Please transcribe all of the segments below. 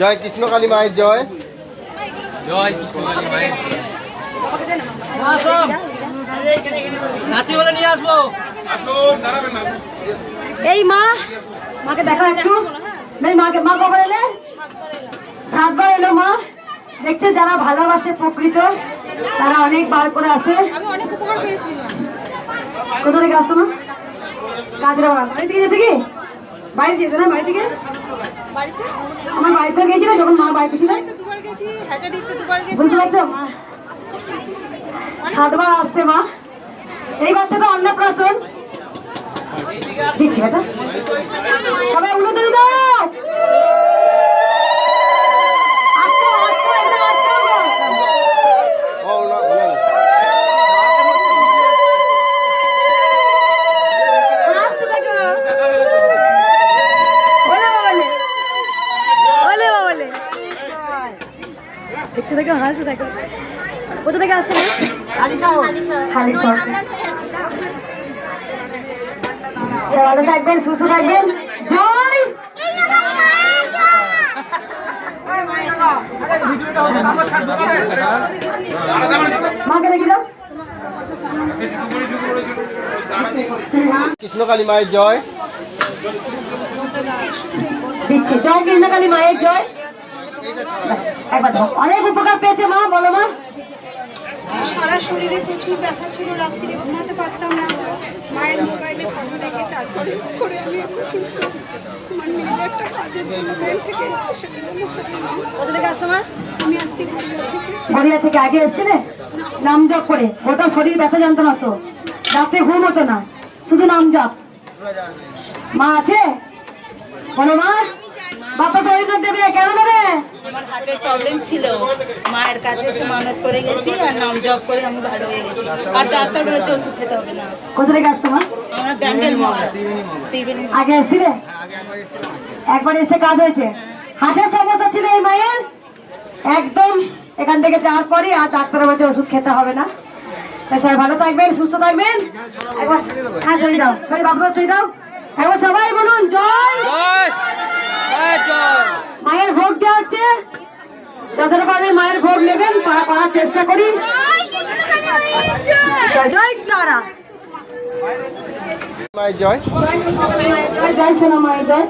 জয় কৃষ্ণ কালী মায়ের জয়। জয় কৃষ্ণকালী মায়ের নাতি বলে নিয়ে আসব। এই মা মাকে দেখা একটু। মাকে মা কবে এলে? সাতবার এলো মা। দেখছে যারা ভালোবাসে প্রকৃত তারা অনেক বার করে আসে। আমি অনেক উপকার পেয়েছি। কোথা থেকে আসতো মা? কাজের বাড়ি থেকে যেতে কি? বাড়ি যেতে না বাড়ি থেকে? আমার বাড়িতে গিয়েছিল যখন মা বাড়িতে ছিল। দুবার গেছি হ্যাচারিতে দুবার গেছি। বুঝতে পারছ? মা সাতবার আসছে মা। এই বাচ্চাটা অন্নপ্রাশন। দিচ্ছি বেটা। সবাই তুলে দাও আটকাও, আটকাও, এটা আটকাও গো। ও না না হাসতে থাকো। ওলে বাবালে। ওলে বাবালে। দেখতে থাকো কোথা থেকে আসছে হালিশহর। ভালো থাকবেন সুস্থ থাকবেন। জয়! মাকে দেখি দাও কৃষ্ণ মায়ের জয়। জয় কৃষ্ণকালী মায়ের জয়। একবার অনেক উপকার পেয়েছে মা বলো মা। সারা শরীরে প্রচুর ব্যথা ছিল রাত্রিরে ঘুমাতে পারতাম না। মায়ের মোবাইলে ফটো দেখে তারপরে করে আমি এখন সুস্থ। আমার মেয়ের একটা কাজের জন্য ব্যাংক থেকে এসছে কোথা থেকে আসছো মা? আমি আসছি গড়িয়া থেকে আগে এসছিলে? নাম জপ করে। ওটা শরীর ব্যথা যন্ত্রণা তো রাতে ঘুম হতো না। শুধু নাম জপ। মা আছে? বলো মা। বাপা শরীর দেবে? কেন দেবে? আমার হার্টের প্রবলেম ছিল। মায়ের কাছে এসে মানত করে গেছি আর নাম জব করে আমি ভালো হয়ে গেছি। আর ডাক্তার বলেছে ওষুধ খেতে হবে না। কোথা থেকে আসছো মা? আমরা ব্যান্ডেল আগে এসছিলে? একবার এসে কাজ হয়েছে। হাতের সমস্যা ছিল এই মায়ের? একদম এখান থেকে যাওয়ার পরই আর ডাক্তার বলছে ওষুধ খেতে হবে না। সবাই ভালো থাকবেন সুস্থ থাকবেন। একবার হ্যাঁ ছড়ি দাও। ছড়ি বাবু ছড়ি দাও। একবার সবাই বলুন জয়! জয়! মায়ের ভোগ দেওয়া হচ্ছে। যতটা কারণে মায়ের ভোগ নেবেন করা- করার চেষ্টা করি। জয় তারা। মায়ের জয়। জয় জয় সোনা মায়ের জয়।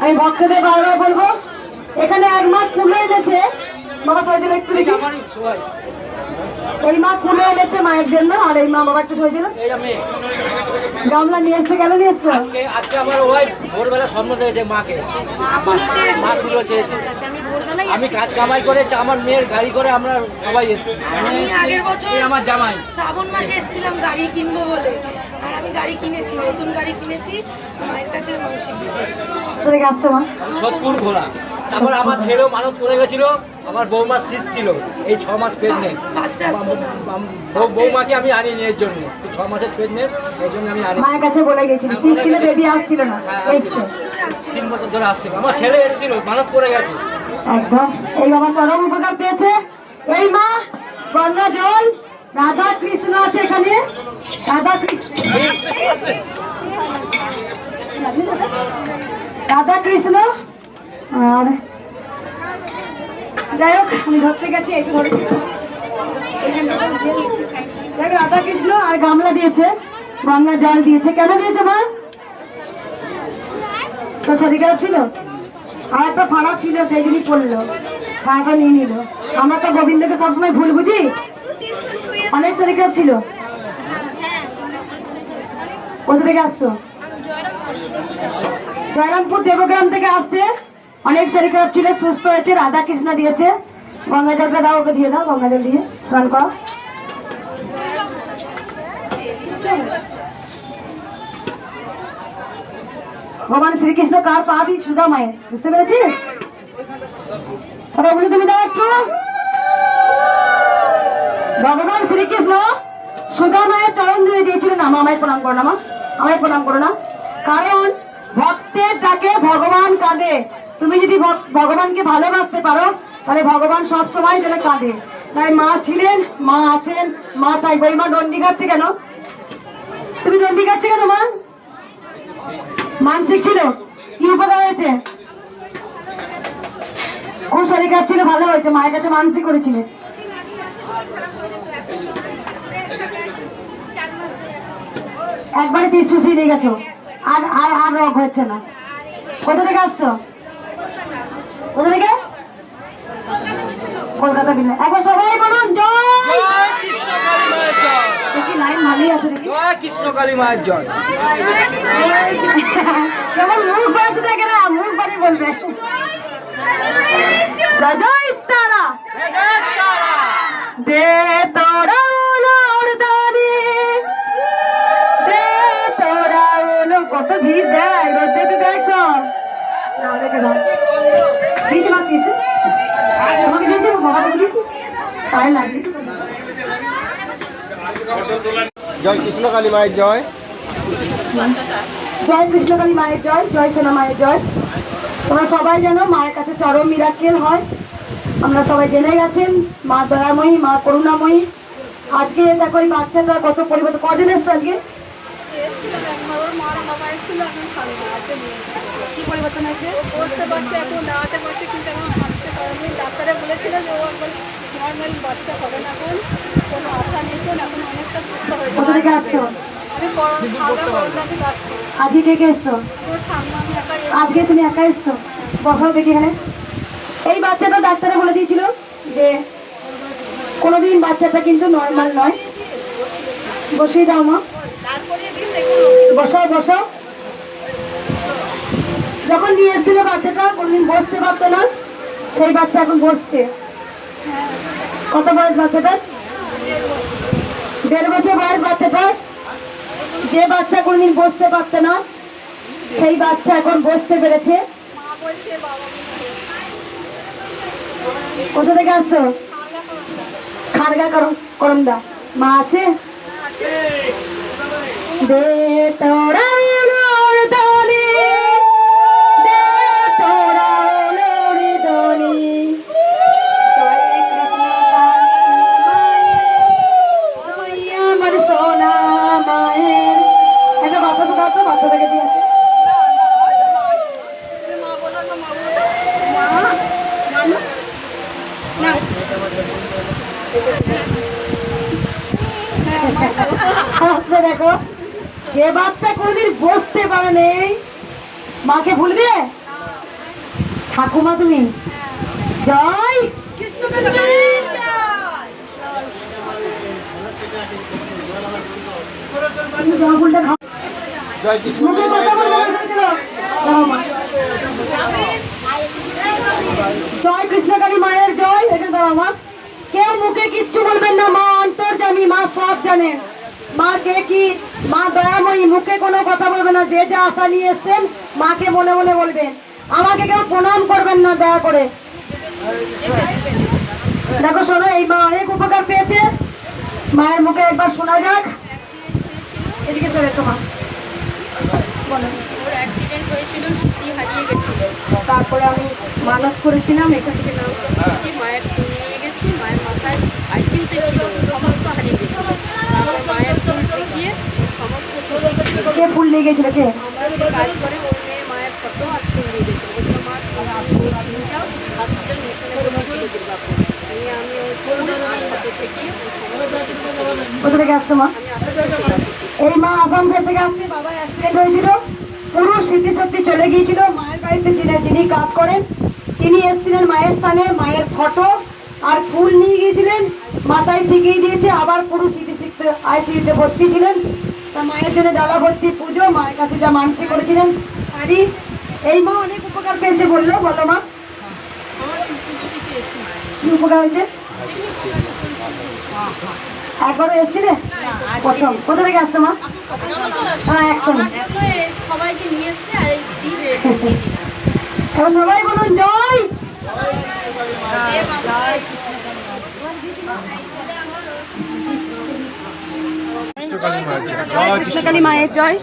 আমি ভক্তদের বারবার বলব এখানে এক মাস কুলে এনেছে বাবা সবাই একটু দেখি। এই মা কুলে এনেছে মায়ের জন্য আর এই মা বাবা একটু এইটা মেয়ে গামলা নিয়ে এসছে কেন নিয়ে এসছো? আজকে আজকে আমার ওয়াইফ ভোরবেলা স্বপ্ন দিয়েছে মাকে। মা তুলো চেয়েছে। আমি কাজ কামাই করে আমার মেয়ের গাড়ি করে আমরা সবাই এসেছি। আমি আগের বছর আমার জামাই। শ্রাবণ মাসে এসেছিলাম গাড়ি কিনবো বলে। আর আমি গাড়ি কিনেছি নতুন গাড়ি কিনেছি। মায়ের কাছে মানসিক দিতে আসছো মা? সোদপুর ঘোলা তারপর আমার ছেলেও মানুষ করে গেছিল আমার বৌমার শীষ ছিল এই ছ মাস প্রেগনেন্ট বাচ্চা বৌমাকে আমি আনিনি এর জন্য ছ মাসের প্রেগনেন্ট এই জন্য আমি আনি মায়ের কাছে বলে গেছিল শীষ ছিল বেবি আসছিল না। তিন বছর ধরে আসছিল। আমার ছেলে এসেছিল মানত করে গেছে। একদম। এই বাবা চরম উপকার পেয়েছে। এই মা গঙ্গা জল রাধা কৃষ্ণ আছে এখানে। রাধা কৃষ্ণ রাধা কৃষ্ণ আর যাই হোক, আমি ধরতে গেছি একটু ধরেছি। দেখ রাধা কৃষ্ণ আর গামলা দিয়েছে, গঙ্গা জল দিয়েছে। কেন দিয়েছে মা? তো শরীর খারাপ ছিল? আর একটা ফাড়া ছিল সেই জন্যই পড়ল। ফাড়াটা নিয়ে নিল। আমরা তো গোবিন্দকে সবসময় ভুল বুঝি? অনেক শরীর খারাপ ছিল। কোথা থেকে আসছো? জয়রামপুর দেবগ্রাম থেকে আসছে। অনেক শরীর খারাপ ছিল সুস্থ হয়েছে রাধা কৃষ্ণ দিয়েছে। গঙ্গা জলটা দাও, ওকে দিয়ে দাও গঙ্গা জল দিয়ে স্নান করো। ভগবান শ্রীকৃষ্ণ, কার পা দিয়ে ছুদা মায়ের, বুঝতে পেরেছিস? বলে তুমি দাও একটু। ভগবান শ্রীকৃষ্ণ সুদা মায়ের চরণ ধরে দিয়েছিলেন। আমা আমায় প্রণাম করো না মা আমায় প্রণাম করো না। কারণ ভক্তের ডাকে ভগবান কাঁদে। তুমি যদি ভগ- ভগবানকে ভালোবাসতে পারো, তাহলে ভগবান সব সময় কাঁদে। তাই মা ছিলেন, মা আছেন, মা তাই বই। মা দণ্ডি কাটছে কেন? তুমি দণ্ডি কাটছে কেন, মা? মানসিক ছিল? কি উপকার হয়েছে? খুব শরীর খারাপ ছিল, ভালো হয়েছে। মায়ের কাছে মানসিক করেছিলে। একবারে তিরিশ শুষিয়ে দিয়ে গেছো। আর আর আর রোগ হচ্ছে না। কোথা থেকে আসছো? কোথা থেকে? কলকাতা বিলে একবার সবাই বলুন জয়! দেখি লাইন ভালোই আছে দেখি। জয় কৃষ্ণ মায়ের জয়। কেমন মুখ বাড়ছে দেখে না মুখ বাড়ি বলবে। জয় জয় তারা দে তোরা। দিয়েছে। মা দিয়েছে বাবা দিয়েছে তাই লাগে জয় কৃষ্ণ কালী মায়ের জয়। জয় কৃষ্ণকালী মায়ের জয় জয় সোনা মায়ের জয়। তোমরা সবাই জানো মায়ের কাছে চরম মিরাক্কেল হয়। আমরা সবাই জেনে গেছেন মা দয়াময়ী মা করুণাময়ী। আজকে দেখো ওই বাচ্চাটা কত পরিবর্তন কদিন এসছে। আজকে পরিবর্তন হয়েছে? বসতে পারছে এখন দাঁড়াতে পারছে কিন্তু এখন হাঁটতে পারেনি। ডাক্তারে বলেছিল যে ও এখন নর্মাল বাচ্চা হবে না এখন। কোনো আশা নেই কোন এখন অনেকটা সুস্থ হয়েছে কোথা থেকে আসছো? আমি করোনা থেকে আসছি। আজকে কে কে এসছো? আজকে তুমি একা এসছো? বসাও দেখি এখানে। এই বাচ্চাটা ডাক্তারে বলে দিয়েছিল যে কোনোদিন বাচ্চাটা কিন্তু নর্মাল নয়। বসিয়ে দাও মা। তারপরে দিন দেখুন। বসাও বসাও যখন নিয়ে এসেছিল বাচ্চাটা কোনদিন বসতে পারতো না। সেই বাচ্চা এখন বসছে। কত বয়স বাচ্চাটার দেড় বছর বয়স বাচ্চাটার যে বাচ্চা কোনদিন বসতে পারতো না সেই বাচ্চা এখন বসতে পেরেছে। কোথা থেকে আসছো? খারগা করম মা আছে? দে তোরা হাসছে দেখো, যে বাচ্চা কোনদিন বসতে পারে নেই, মাকে ভুলবে? ঠাকুমা তুমি। জয় মা। কৃষ্ণকালী মায়ের জয়, এটা দাও আমার। কেউ মুখে কিচ্ছু বলবেন না, মা অন্তর্জামী মা সব জানে মা কে কি? মা দয়াময়ী মুখে কোনো কথা বলবে না। যে যা আশা নিয়ে এসছেন মাকে মনে মনে বলবেন। আমাকে কেউ প্রণাম করবেন না দয়া করে। দেখো শোনো এই মা অনেক উপকার পেয়েছে। মায়ের মুখে একবার শোনা যাক। এদিকে সরে সোমা বলো। ওর অ্যাক্সিডেন্ট হয়েছিল স্মৃতি হারিয়ে গেছিল। তারপরে আমি মানত করেছিলাম এখান থেকে নাও। মায়ের নিয়ে গেছি মায়ের মাথায় আইসিউতে ছিল। স্মৃতি করে নিয়ে কোথা থেকে আসছো মা? এই মা আসামসোল থেকে আসছে বাবা অ্যাক্সিডেন্ট হয়েছিল। পুরো স্মৃতি শক্তি চলে গিয়েছিল। মায়ের বাড়িতে যিনি যিনি কাজ করেন তিনি এসেছিলেন মায়ের স্থানে মায়ের ফটো আর ফুল নিয়ে গিয়েছিলেন। মাথায় ঠিকই দিয়েছে আবার পুরো স্মৃতি শিখতে আইসিইউতে ভর্তি ছিলেন। তা মায়ের জন্য ডালা ভর্তি পুজো, মায়ের কাছে যা মানসিক করেছিলেন, শাড়ি, এই মা অনেক উপকার পেয়েছে বলল বলো মা। কি উপকার হয়েছে? একবারও এসছিলে? প্রথম। কোথা থেকে আসছো মা? হ্যাঁ একসঙ্গে সবাই বলুন জয়। কৃষ্ণকালী মায়ের জয়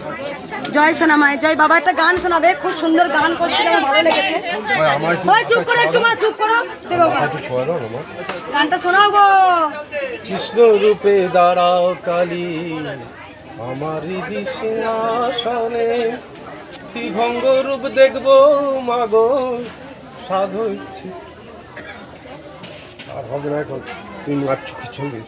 জয়। সোনা মায়ের জয়। বাবা একটা গান শোনাবে খুব সুন্দর গান করছিল আমার ভালো লেগেছে। চুপ করো একটু মা চুপ করো। দেবো গানটা শোনাও গো। কৃষ্ণ রূপে দাঁড়াও কালী আমার দিশে আসনে ত্রিভঙ্গ রূপ দেখব মাগো সাধু ইচ্ছে আর হবে না এখন মার চোখের ছবি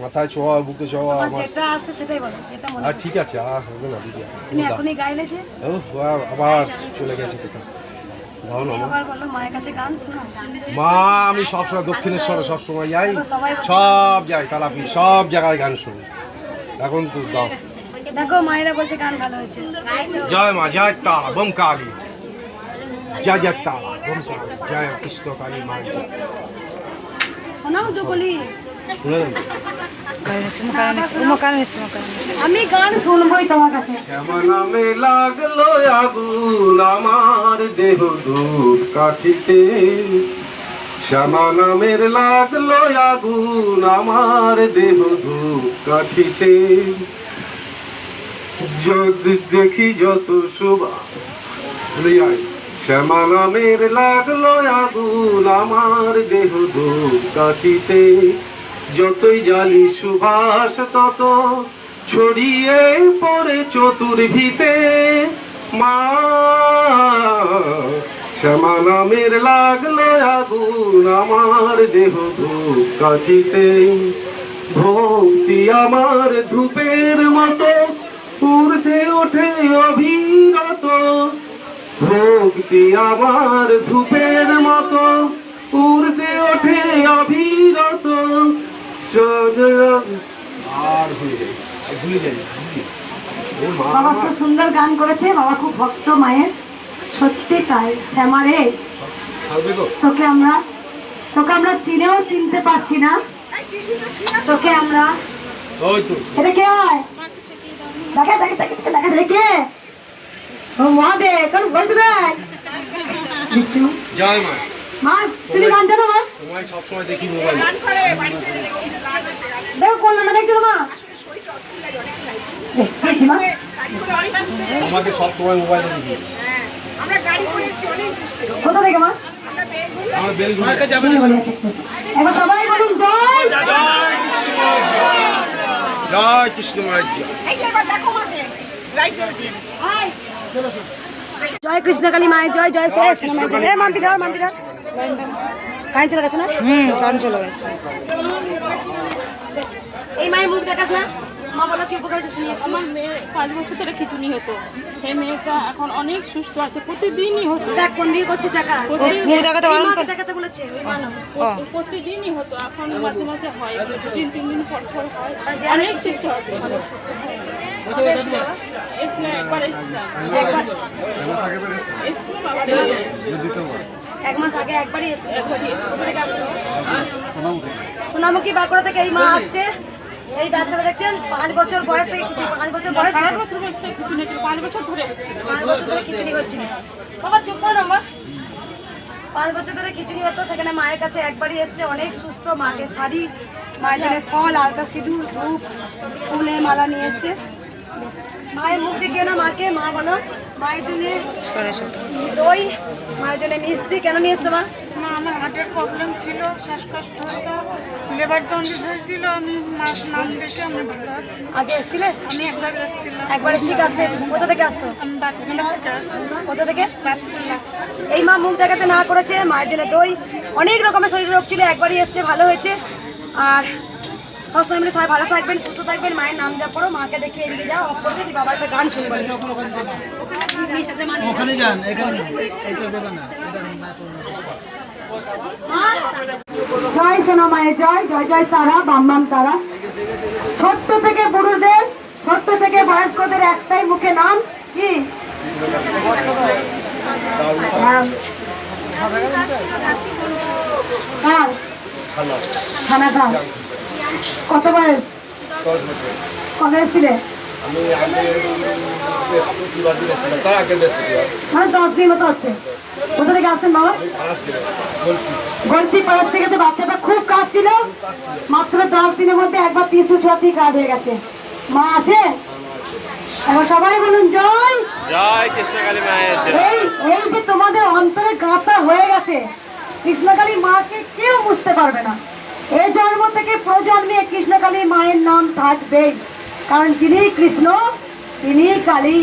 মাথায় ছোঁয়া বুকে ছোঁয়া আমার যেটা আছে সেটাই বলো যেটা মনে আর ঠিক আছে আর হবে না দিদি। তুমি এখনই গাইলে যে ও, আ- আবার চলে গেছে কোথাও। মা। আবার বলল মায়ের কাছে গান শোনা। মা আমি সবসময় দক্ষিণেশ্বরে সবসময় যাই। সব যাই তালাপি সব জায়গায় গান শুনি। এখন তো দাও। দেখো মায়েরা বলছে গান ভালো হয়েছে। জয় মা জয় তা বোম কালী। জয় জয় তা বোম কালী। জয় কৃষ্ণ কালী মা। শোনাও তো বলি। শ্যামা নামের লাগল আগুন আমার দেহ ধূপ কাঠিতে। যদি দেখি যত শোভা। শ্যামা নামের লাগল আগুন আমার দেহ ধূপ কাঠিতে। যতই জানি সুভাষ, তত ছড়িয়ে পড়ে চতুর্ভিতে। মা, শ্যামা নামের লাগল আগুন আমার দেহ কাঠিতে ভক্তি আমার ধূপের মতো, ঊর্ধ্বে ওঠে অভিরত ভক্তি আমার ধূপের মতো, ঊর্ধ্বে ওঠে চন্দ্র- আর ভুলে যাই ভুলে যাই ভুলি। ও মা বাবা সে সুন্দর গান করেছে বাবা খুব ভক্ত মায়ের। সত্যি তাই শ্যামারে। থাকবে তো তোকে আমরা তোকে আমরা চিনেও চিনতে পারছি না। তোকে আমরা এটা কে হয়? দেখা দেখা দেখা দেখা দেখা দেখে ও মহাদেব তোর বলছে দেখ মা। মা তুমি গান জানো মা তোমায় সবসময় দেখি মোবাইলে। দেখো কোন গানটা দেখছ তো মা। দেখছি মা আমাকে সবসময় মোবাইলে দেখি আমরা গাড়ি করে এসেছি অনেক কোথা থেকে মা? আমার বেলগুলো তুমি বলে সবাই বলুন জয় জয় কৃষ্ণ মায়ের জয় এই যে এবার দেখো মাকে লাইট জ্বলছে জয় কৃষ্ণকালী মায়ের জয় জয় শেষ মাম্পি ধর মাম্পি ধর। কারেন্ট চলে গেছে না? হুম। কারেন্ট চলে গেছে। এই মায়ের মুখ দেখাস না? মা বলো কি উপকার হয়েছে শুনিয়ে? আমার মেয়ে পাঁচ বছর ধরে খিচুনি হতো। সেই মেয়েটা এখন অনেক সুস্থ আছে প্রতিদিনই হতো। দেখ কোন দিকে করছিস দেখা মুখ দেখাতে বারণ দেখাতে বলেছে ওই মা না। প্রতিদিনই হতো এখন মাঝে মাঝে হয়। তিন তিন দিন পর পর হয়। অনেক সুস্থ আছে। এসছিলাম একবার এক মাস আগে একবারই এসেছে সোনামুখী বাঁকুড়া থেকে এই মা আসছে। এই বাচ্চাটা দেখছেন পাঁচ বছর বয়স থেকে কিছু পাঁচ বছর বয়স থেকে বছর বয়স থেকে হচ্ছিল পাঁচ বছর ধরে পাঁচ বছর ধরে খিচুড়ি হচ্ছিল বাবা চুপ করো মা। পাঁচ বছর ধরে খিচুড়ি হতো সেখানে মায়ের কাছে একবারই এসছে। অনেক সুস্থ মাকে শাড়ি মায়ের ফল আলতা সিঁদুর ধূপ ফুলের মালা নিয়ে এসছে। মায়ের মুখ দেখিও না মাকে? মা বলো। মায়ের জন্য দই মায়ের জন্য মিষ্টি কেন নিয়ে এসছো মা? আমার হার্টের প্রবলেম ছিল শ্বাসকষ্ট হতো লেবার জন্ডিস হয়েছিল আমি মাস নাম দেখে আমি ভালো আগে এসছিলে? আমি একবার এসেছিলাম। একবার এসে কাজ পেয়েছ? কোথা থেকে আসছো? আমি থেকে আসছি। কোথা থেকে? এই মা মুখ দেখাতে না করেছে মায়ের জন্য দই। অনেক রকমের শরীর রোগ ছিল একবারই এসছে ভালো হয়েছে। আর সবসময় মিলে সবাই ভালো থাকবেন সুস্থ থাকবেন মায়ের নাম যা করো মাকে দেখে এদিকে যাও অফ করে দিয়েছি বাবার একটা গান শুনব। ওখানে যান এখানে জয় সোনা মায়ের জয় জয় জয় তারা বাম বাম তারা। ছোট্ট থেকে বুড়োদের ছোট্ট থেকে বয়স্কদের একটাই মুখে নাম কি? খানা খাও কত বয়স? কবে এসেছিলে? আমি আগে বৃহস্পতিবার দিন এসেছিলাম। তার আগে বৃহস্পতিবার। মানে দশ দিন মতো হচ্ছে। কোথা থেকে আসছেন বাবা? আমি পাঁচ দিনে বলছি বলছি থেকে তো বাচ্চাটা খুব কাজ ছিল মাত্র দশ দিনের মধ্যে একবার তিনশো ছটি কাজ হয়ে গেছে। মা আছে? এখন সবাই বলুন জয়! জয় কৃষ্ণকালী মায়ের এই এই যে তোমাদের অন্তরে গাঁথা হয়ে গেছে কৃষ্ণকালী মাকে কেউ বুঝতে পারবে না। এই জন্ম থেকে প্রজন্মে কৃষ্ণকালী মায়ের নাম থাকবেই কারণ যিনি কৃষ্ণ তিনি কালী।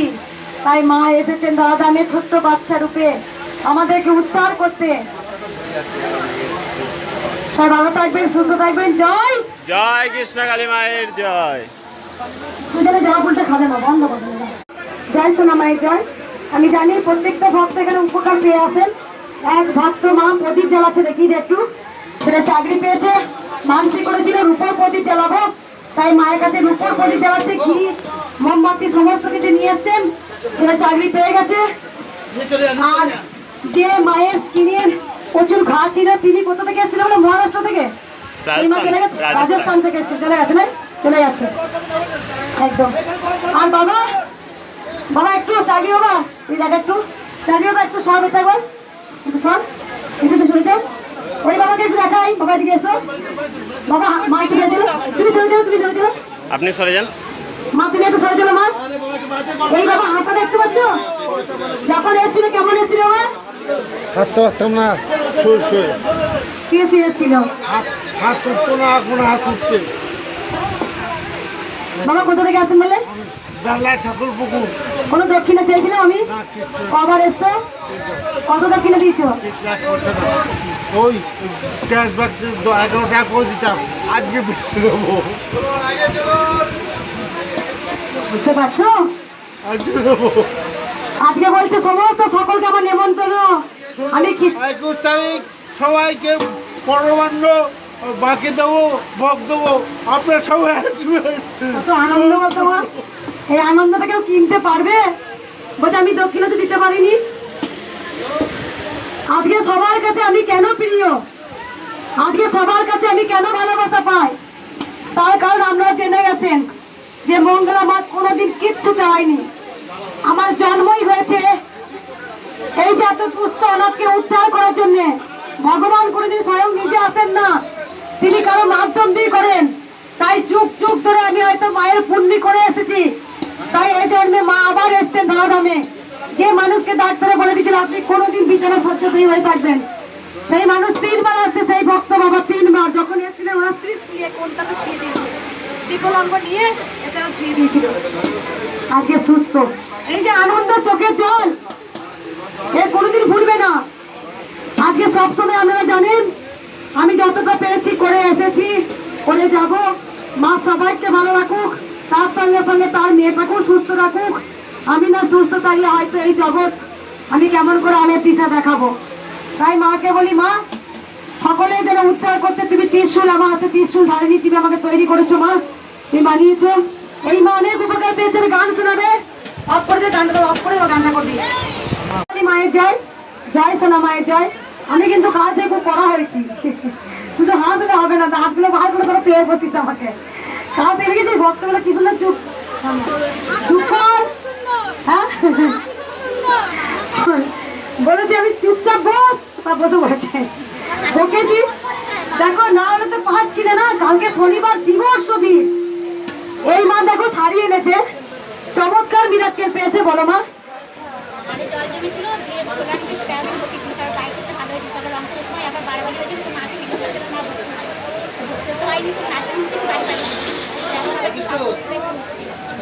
তাই মা এসেছেন দাদা মেয়ে ছোট্ট বাচ্চা রূপে। আমাদেরকে উদ্ধার করতে। সবাই ভালো থাকবেন সুস্থ থাকবেন। জয়! জয় কৃষ্ণ কালী মায়ের জয়। জয় সোনা মায়ের জয়। আমি জানি প্রত্যেকটা ভক্ত এখানে উপকার পেয়ে আসেন এক ভক্ত মা প্রদীপ জ্বালাচ্ছে দেখি একটু। সেটা চাকরি পেয়েছে মানসিক করেছিল রূপর প্রদীপ জ্বালাবো। তাই মায়ের কাছে রূপর প্রদীপ জ্বালাচ্ছে ঘি মোমবাতি সমস্ত কিছু নিয়ে এসছেন। সেটা চাকরি পেয়ে গেছে। আর যে মায়ের স্কিনের প্রচুর ঘা ছিল তিনি কোথা থেকে এসেছিল বলে? মহারাষ্ট্র থেকে? রাজস্থান। থেকে এসছে। চলে গেছে চলে গেছে। একদম। আর বাবা বাবা একটু চাগি বাবা। তুই দেখ একটু। চাগি বাবা একটু সব এটা একটু সব একটু তো শুনেছ ওই বাবাকে একটু দেখাই। বাবা দিকে এসো। বাবা মা একটু তুমি সরে চলো তুমি আপনি সরে যান। মা তুমি একটু সরে চলো মা। এই বাবা হাতটা দেখতে পাচ্ছ? যখন এসেছিল কেমন এসেছিল বাবা হাঁটতে পারতাম না শুয়ে শুয়ে। শুয়ে শুয়ে এসেছিল। হাত হাত উঠতো না এখন হাত উঠছে। বাবা কোথা থেকে আসেন বলে? ঠাকুর পুকুর। কোনো দক্ষিণা আমি? কবার এসছো? কত দক্ষিণা দিয়েছ? ওই ক্যাশব্যাক এগারো টাকা করে দিতাম। আজকে বেশি দেবো। বুঝতে পারছ? আজকে দেবো। আজকে বলছে সমস্ত সকলকে আমার নেমন্তন্ন। আমি কি একুশ তারিখ সবাইকে পরমান্ন বাকি দেবো ভোগ দেবো। আপনার সবাই আসবেন। আনন্দ এই আনন্দটা কেউ কিনতে পারবে? বলছে, আমি দক্ষিণা তো দিতে পারিনি। আজকে সবার কাছে আমি কেন প্রিয়? আজকে সবার কাছে আমি কেন ভালোবাসা পাই? তার কারণ আপনারা জেনে গেছেন যে মঙ্গলা মা কোনোদিন কিচ্ছু চাইনি আমার জন্মই হয়েছে এই যে এত অনাথকে উদ্ধার করার জন্য। ভগবান কোনোদিন স্বয়ং নিজে আসেন না। তিনি কারও মাধ্যম দিয়ে করেন। তাই যুগ যুগ ধরে আমি হয়তো মায়ের পুণ্যি করে এসেছি। আবার যে মানুষকে ডাক্তারে বলে দিয়েছিল, আপনি কোনোদিন বিছানা শয্যাশায়ী হয়ে থাকবেন সেই মানুষ তিনবার আসছে, সেই ভক্ত বাবা তিনবার। যখন এসেছিলেন, ওনার স্ত্রী শুয়ে, কোনটাতে শুয়ে দিয়েছিল? বিকলাঙ্গ নিয়ে এছাড়া শুয়ে দিয়েছিল। আজকে সুস্থ। এই যে আনন্দ, চোখের জল। এ কোনোদিন ভুলবে না। আজকে সবসময় আপনারা জানেন, আমি যতটা পেরেছি করে এসেছি, করে যাব। মা সবাইকে ভালো রাখুক, তার সঙ্গে সঙ্গে তার মেয়েটাকেও সুস্থ রাখুক। আমি না সুস্থ থাকলে হয়তো এই জগৎ আমি কেমন করে আলোর দিশা দেখাবো? তাই মাকে বলি, মা সকলে যেন উদ্ধার করতে তুমি ত্রিশুল আমার হাতে ত্রিশুল ধারেনি তুমি আমাকে তৈরি করেছ, মা। তুমি বানিয়েছো। এই মা অনেক উপকার পেয়েছে গান শোনাবে। অফ করে দিয়ে গানটা অফ করে গানটা করবি। মায়ের জয় জয় সোনা মায়ের জয়। আমি কিন্তু কাজ দিয়ে খুব পড়া হয়েছি। শুধু হাসলে হবে না হাতগুলো বার করে করে পেয়ে বসিস আমাকে। কাজ দেখে গেছি ভক্তগুলো কি সুন্দর চুপ। চুপ কর। হ্যাঁ? বলেছি আমি চুপচাপ বস। তা বসে বলেছে বকেছি। দেখো না হলে তো পাচ্ছিলে না কালকে শনিবার দিবস ছবি। এই মা দেখো শাড়ি এনেছে। চমৎকার মিরাক্কেল পেয়েছে বলো মা।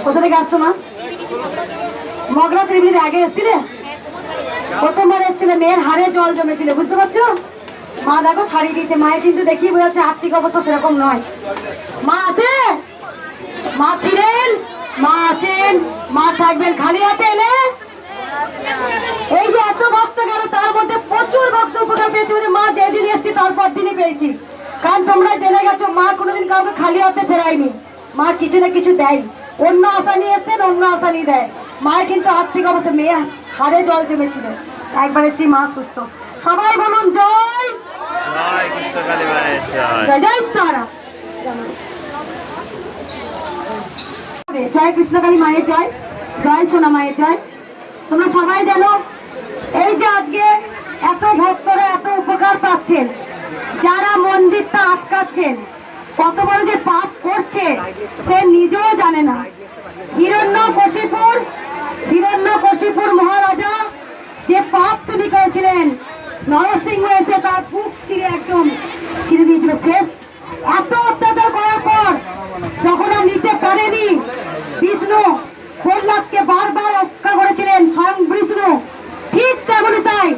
কোথা থেকে আসছো মা? মগরা ত্রিবেণীর আগে এসছিলে? প্রথমবার এসেছিলে, মেয়ের হাড়ে জল জমেছিল, বুঝতে পারছ? মা দেখো, শাড়ি দিয়েছে। মায়ের কিন্তু দেখি বোঝাচ্ছে আর্থিক অবস্থা সেরকম নয়। মা আছে? মা ছিলেন? মা আছেন? মা থাকবেন খালি হাতে এলে? এই যে এত ভক্ত গেল, তার মধ্যে প্রচুর ভক্ত উপকার পেয়েছে মা যেদিন এসছি, তারপর দিনই পেয়েছি। কারণ তোমরা জেনে গেছো, মা কোনোদিন কাউকে খালি হাতে ফেরায়নি। মা কিছু না কিছু দেয়। অন্য আশা নিয়ে এসছেন অন্য আশা নিয়ে দেয়। মায়ের কিন্তু আর্থিক অবস্থা মেয়ে হাড়ে জল জমেছিল। একবারে এসছি মা সুস্থ। সবাই বলুন তারা। জয় কৃষ্ণকালী মায়ের জয় জয় সোনা মায়ের জয়। তোমরা সবাই জানো এই যে আজকে এত ভক্তরা এত উপকার পাচ্ছেন যারা মন্দিরটা আটকাচ্ছেন কত বড় যে পাপ করছে, সে নিজেও জানে না। হিরণ্য কশিপুর হিরণ্য কশিপুর মহারাজা যে পাপ তিনি করেছিলেন, নরসিংহ এসে তার বুক চিরে একদম ছিঁড়ে দিয়েছিল। শেষ এত অত্যাচার করার পর যখন আর নিতে পারেনি, বিষ্ণু প্রহ্লাদকে বারবার রক্ষা করেছিলেন স্বয়ং বিষ্ণু। ঠিক তেমনি তাই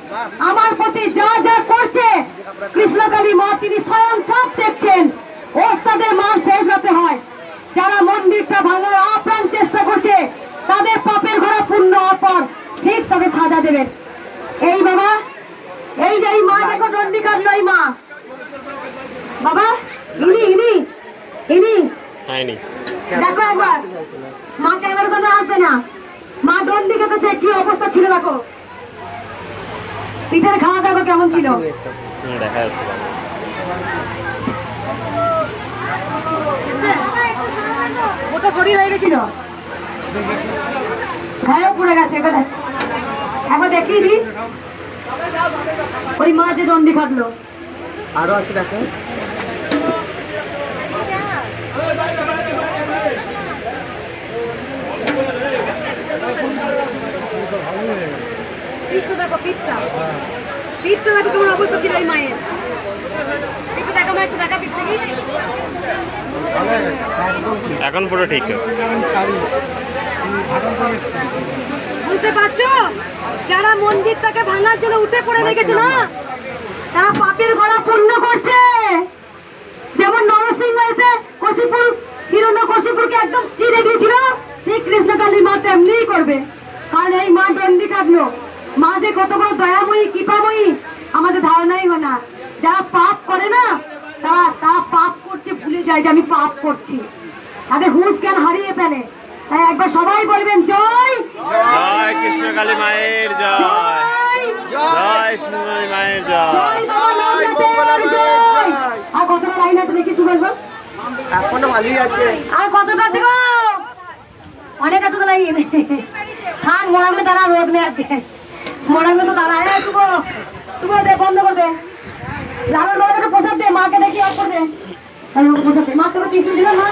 আমার প্রতি যা যা করছে, কৃষ্ণকালী মা তিনি স্বয়ং সব দেখছেন। ওস্তাদের মার শেষ হতে হয়। যারা মন্দিরটা ভাঙার আপ্রাণ চেষ্টা করছে তাদের পাপের ঘোড়া পূর্ণ অপর ঠিক তাদের সাজা দেবেন। এই বাবা এই যে এই মা দেখো দণ্ডি কাটলো এই মা। বাবা ইনি ইনি ইনি। দেখো একবার। মা ক্যামেরার সামনে আসবে না। মা দণ্ডি কেটেছে কি অবস্থা ছিল দেখো। পিঠের খাওয়া দাওয়া কেমন ছিল? দেখা যাচ্ছে। ওটা শরীর হয়ে গেছিল। গায়েও পড়ে গেছে এখানে একবার দেখিয়ে দি ওই মা যে দণ্ডি খাটলো। আরও আছে দেখো। পিঠটা দেখো পিঠটা। পিঠটা দেখো কেমন অবস্থা ছিল এই মায়ের। এখন পুরো ঠিক। বুঝতে পারছ? যারা মন্দিরটাকে ভাঙার জন্য উঠে পড়ে লেগেছে না তারা পাপের ঘোড়া পূর্ণ করছে। যেমন নরসিংহ এসে কশিপুর হিরণ্য কশিপুরকে একদম চিরে গিয়েছিল ঠিক কৃষ্ণকালী মা তেমনিই করবে। কারণ এই মা দণ্ডি কাটলো। মা যে কত বড় দয়াময়ী কৃপাময়ী আমাদের ধারণাই হয় না। যারা পাপ করে না তারা তারা পাপ করছে ভুলে যায় যে আমি পাপ করছি। তাদের হুঁশ জ্ঞান হারিয়ে ফেলে। তাই একবার সবাই বলবেন জয় জয় কৃষ্ণ কালী মায়ের জয়। জয় কৃষ্ণকালী মায়ের জয়। জয় বাবা লোকনাথের জয়। আর কতটা লাইন আছে দেখি সুভাষ এখনও ভালোই আছে। আর কতটা আছে গো? অনেক আছে তো লাইন। থাক মোড়ামে দাঁড়া রোদ নেই আজকে। মোড়ামে তো দাঁড়া হ্যাঁ শুভ শুভ দে বন্ধ করে দে। রামের বাবাকে প্রসাদ দে মাকে দেখি অফ করে দে ওকে প্রসাদ দে মাকে তো টিফিন দিল না?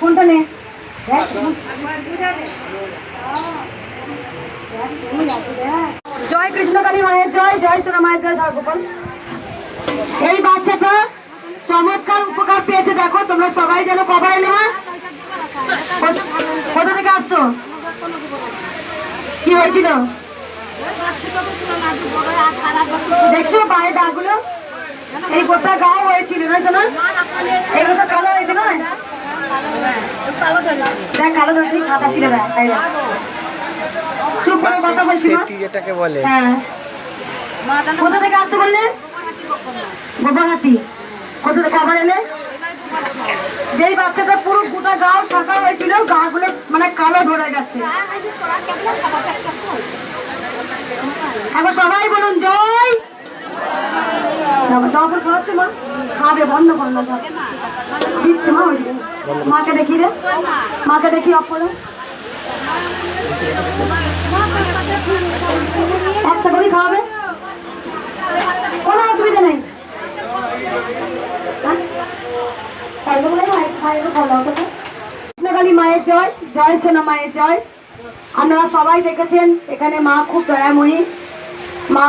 কোনটা নে? জয় কৃষ্ণকালী মায়ের জয় জয় সোনা মায়ের জয় ধর গোপাল। এই বাচ্চাটা চমৎকার উপকার পেয়েছে, দেখো, তোমরা সবাই যেন কবার এলে মা কোথা- কোথা থেকে আসছো? কি হয়েছিল? দেখছ পায়ের দাগগুলো? এই গোটা গাও হয়েছিল না শোনা এগুলো সব কালো হয়েছে না? দেখ কালো ধরেছি ছাতা ছিল না তাই না। চুপ করে কথা বলছি যেটাকে বলে। হ্যাঁ। কোথা থেকে আসছো বললে? গোপাহাতি কোথা থেকে আবার এলে? যেই বাচ্চাটা পুরো গোটা গাও সাদা হয়েছিল গা গুলো মানে কালো ধরে গেছে। এবার সবাই বলুন জয়! মা। বন্ধ দিচ্ছে, মা, ওই। মাকে দেখি রে। মাকে দেখি একটা করে খাওয়াবে। কোনো অসুবিধা নেই। হ্যাঁ? কৃষ্ণকালী মায়ের জয় জয় সোনা মায়ের জয়। আপনারা সবাই দেখেছেন, এখানে মা খুব দয়াময়ী। মা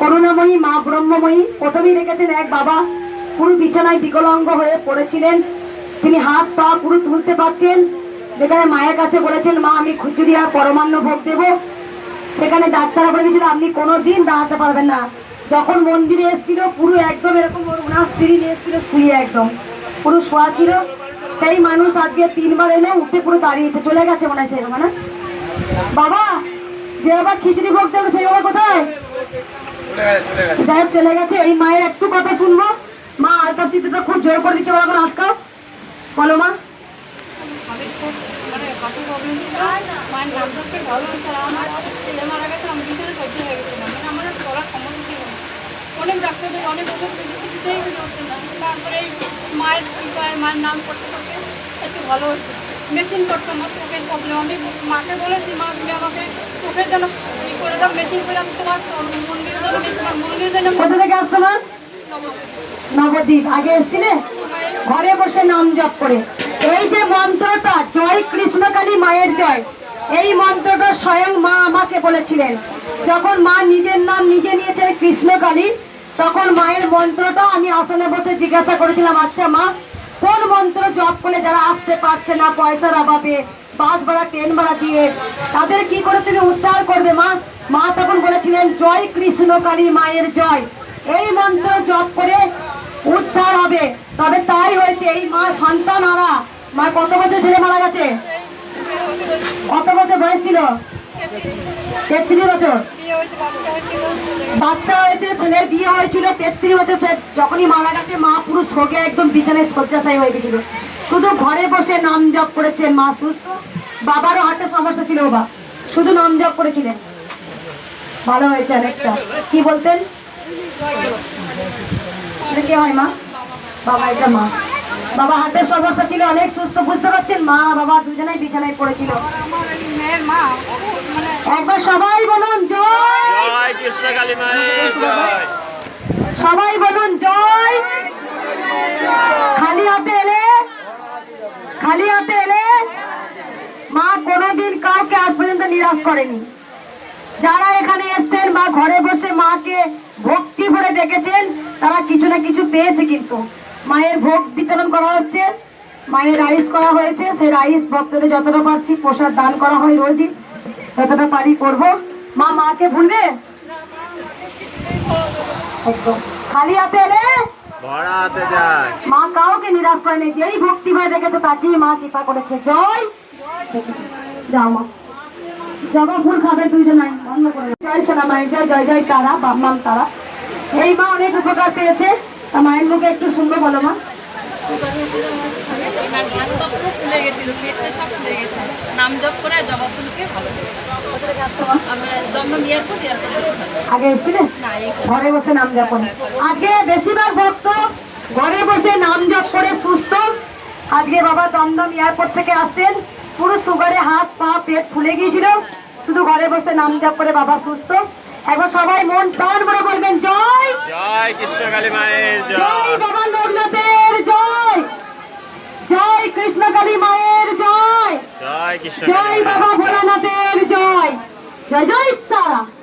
করুণাময়ী মা ব্রহ্মময়ী প্রথমেই দেখেছেন এক বাবা পুরো বিছানায় বিকলাঙ্গ হয়ে পড়েছিলেন। তিনি হাত পা পুরো তুলতে পারছেন। যেখানে মায়ের কাছে বলেছেন, মা, আমি খুচুরি আর পরমান্ন ভোগ দেবো। সেখানে ডাক্তাররা বলে দিয়েছিল, আপনি কোনো দিন দাঁড়াতে পারবেন না। যখন মন্দিরে এসেছিল, পুরো একদম এরকম ওনার স্ত্রী নিয়ে এসেছিল, শুয়ে একদম। পুরো শোয়া ছিল। সেই মানুষ আজকে তিনবার এলে, উঠে পুরো দাঁড়িয়েছে চলে গেছে মনে হয় সেরকম না? বাবা, যে বাবা খিচুড়ি ভোগ দেবে, সেই বাবা কোথায়? যাই চলে গেছে। এই মায়ের একটু কথা শুনব। মা আলতা সিদ্ধটা খুব জোর করে দিচ্ছে বলো এখন আটকাও। বলো মা। আর অনেক ডাক্তারদের অনেক ওষুধ কিছুতেই আমি না তারপরে মায়ের কৃপায় মায়ের নাম করতে করতে একটু ভালো হচ্ছে মেশিন করতাম আমার চোখের প্রবলেম আমি মাকে বলেছি মা তুমি আমাকে চোখের যেন ই করে দাও মেশিন করে আমি তোমার মন্দিরে কোথা থেকে আসছো, মা? নবদ্বীপ। আগে এসেছিলে? ঘরে বসে নাম জপ করে। এই যে মন্ত্রটা, জয় কৃষ্ণকালী মায়ের জয় এই মন্ত্রটা স্বয়ং মা আমাকে বলেছিলেন। যখন মা নিজের নাম নিজে নিয়েছে কৃষ্ণকালী তখন মায়ের মন্ত্রটা আমি আসনে বসে জিজ্ঞাসা করেছিলাম আচ্ছা মা, কোন মন্ত্র জপ করলে যারা আসতে পারছে না পয়সার অভাবে বাস ভাড়া ট্রেন ভাড়া দিয়ে তাদের কি করে তুমি উদ্ধার করবে, মা? মা তখন বলেছিলেন, জয় কৃষ্ণ কালী মায়ের জয়। এই মন্ত্র জপ করে উদ্ধার হবে। তবে তাই হয়েছে, এই মা সন্তান হারা মা কত বছর ছেলে মারা গেছে? কত বছর বয়স ছিল? তেত্রিশ বছর। বাচ্চা হয়েছে ছেলের বিয়ে হয়েছিল, তেত্রিশ বছর যখনই মারা গেছে, মা পুরো শোকে একদম বিছানায় শয্যাশায়ী হয়ে গেছিল। শুধু ঘরে বসে নাম জপ করেছে মা সুস্থ। বাবারও হার্টের সমস্যা ছিল বাবা। শুধু নাম জপ করেছিলেন। ভালো হয়েছে অনেকটা। কি বলতেন? কে হয় মা? বাবা এটা মা। বাবা হার্টের সমস্যা ছিল অনেক সুস্থ। বুঝতে পারছেন? মা বাবা দুজনেই বিছানায় পড়েছিল। একবার সবাই বলুন সবাই বলুন জয়! খালি হাতে এলে খালি হাতে এলে মা কোনোদিন কাউকে আজ পর্যন্ত নিরাশ করেনি। যারা এখানে এসছেন বা ঘরে বসে মাকে ভক্তি ভরে দেখেছেন, তারা কিছু না কিছু পেয়েছে কিন্তু। মায়ের ভোগ বিতরণ করা হচ্ছে, মায়ের রাইস করা হয়েছে, সেই রাইস ভক্তদের যতটা পারছি প্রসাদ দান করা হয় রোজই যতটা পারি করব। মা, মাকে ভুলবে? খালি হাতে এলে ভরা যায়। মা কাউকে নিরাশ করেনি যেই ভক্তি ভাই দেখেছে তাকেই মা কৃপা করেছে। জয় যাও মা। জবা ফুল খাবে দুইজনাই বন্ধ করে জয় সোনা মায়ের জয় জয় জয় তারা বামমাম তারা। এই মা অনেক উপকার পেয়েছে। তা মায়ের মুখে একটু শুনব বলো মা। এবার হাত পা পুরো ফুলে গেছিল পেটটা সব ফুলে গেছে নাম জপ করে জবা ফুলকে ভালো আমরা দমদম এয়ারপোর্ট এয়ারপোর্ট আগে এসেছিলে? ঘরে বসে নাম জপ আজকে বেশিরভাগ ভক্ত ঘরে বসে নাম জপ করে সুস্থ। আজকে বাবা দমদম এয়ারপোর্ট থেকে আসছেন। পুরো সুগারে হাত পা পেট ফুলে গিয়েছিল। শুধু ঘরে বসে নাম জপ করে বাবা সুস্থ। একবার সবাই মন প্রাণ করে বলবেন জয়! জয় কৃষ্ণ কালী মায়ের জয় বাবা লোকনাথের জয়! জয় কৃষ্ণকালী মায়ের জয়! জয় বাবা ভোলানাথের জয়। জয় জয় তারা।